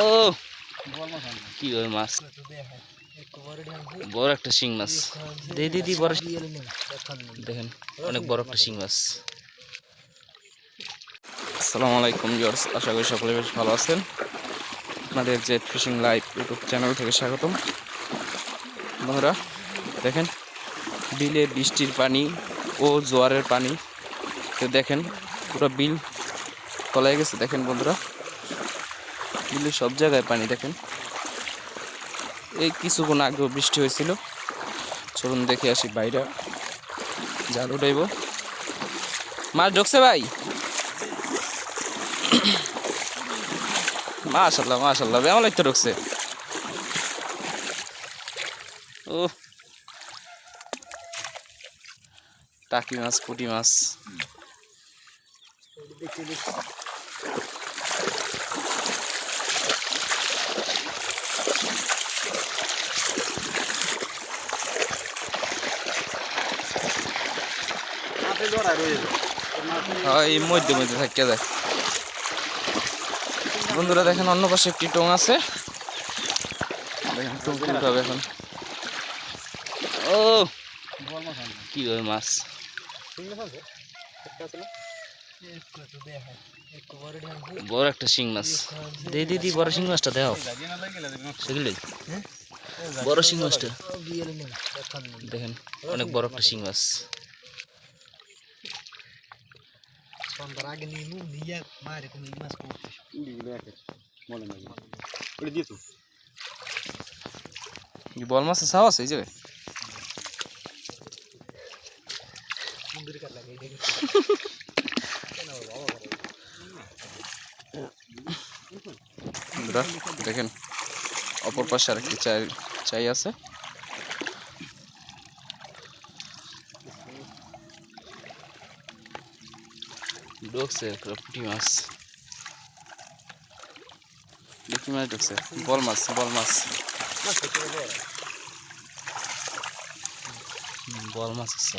ও কি ওই মাছ? বড় একটা শিং মাছ। দে দিদি বড় দেখেন অনেক বড় একটা শিং মাছ। আসসালামু আলাইকুম জর্জ আশা করি সকলে বেশ ভালো আছেন। আপনাদের jet fishing live YouTube channel থেকে স্বাগতম। বন্ধুরা দেখেন বিলে বৃষ্টির পানি ও জোয়ারের পানি। তো দেখেন পুরো বিল তলায় গেছে। দেখেন বন্ধুরা। বিলে সব জায়গায় পানি দেখেন। এই কিছুক্ষণ আগেও বৃষ্টি হয়েছিল। চলুন দেখে আসি বাইরে। জাল উঠাইব। মাছ ঢুকছে ভাই? মাশাল্লাহ মাশাল্লাহ বেমন লাগতে ঢুকছে। ও টাকি মাছ, পুঁটি মাছ। এই মধ্যে মধ্যে থাকিয়া যায়। বন্ধুরা দেখেন, অন্য পাশে একটি টং আছে। এখন। ও, কি ওই মাছ। বড় একটা শিং মাছ। দে দিদি বড় শিং মাছটা দেও সেগুলোই বড় শিং মাছটা। দেখেন, অনেক বড় একটা শিং মাছ। সন্ধ্যার আগে নিয়ে নুন নিয়ে মারে কোনো এই মাছ করতে কি বল মাছের সাও আছে এই জায়গায় মুন্দির কাট লাগে দেখে বন্ধুরা দেখেন অপর পাশে আর একটি চাই চাই আছে ঢুকছে পুঁটি মাছ। দেখি মাছ ঢুকছে বল মাছ বল মাছ। বল মাছ আছে।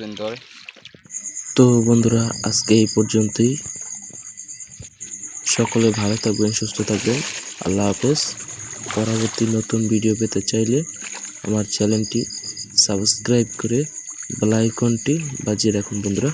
দিন ধরে তো বন্ধুরা, আজকে এই পর্যন্তই। সকলে ভালো থাকবেন, সুস্থ থাকবেন। আল্লাহ হাফেজ। পরবর্তী নতুন ভিডিও পেতে চাইলে আমার চ্যানেলটি সাবস্ক্রাইব করে বেল আইকনটি বাজিয়ে রাখুন বন্ধুরা।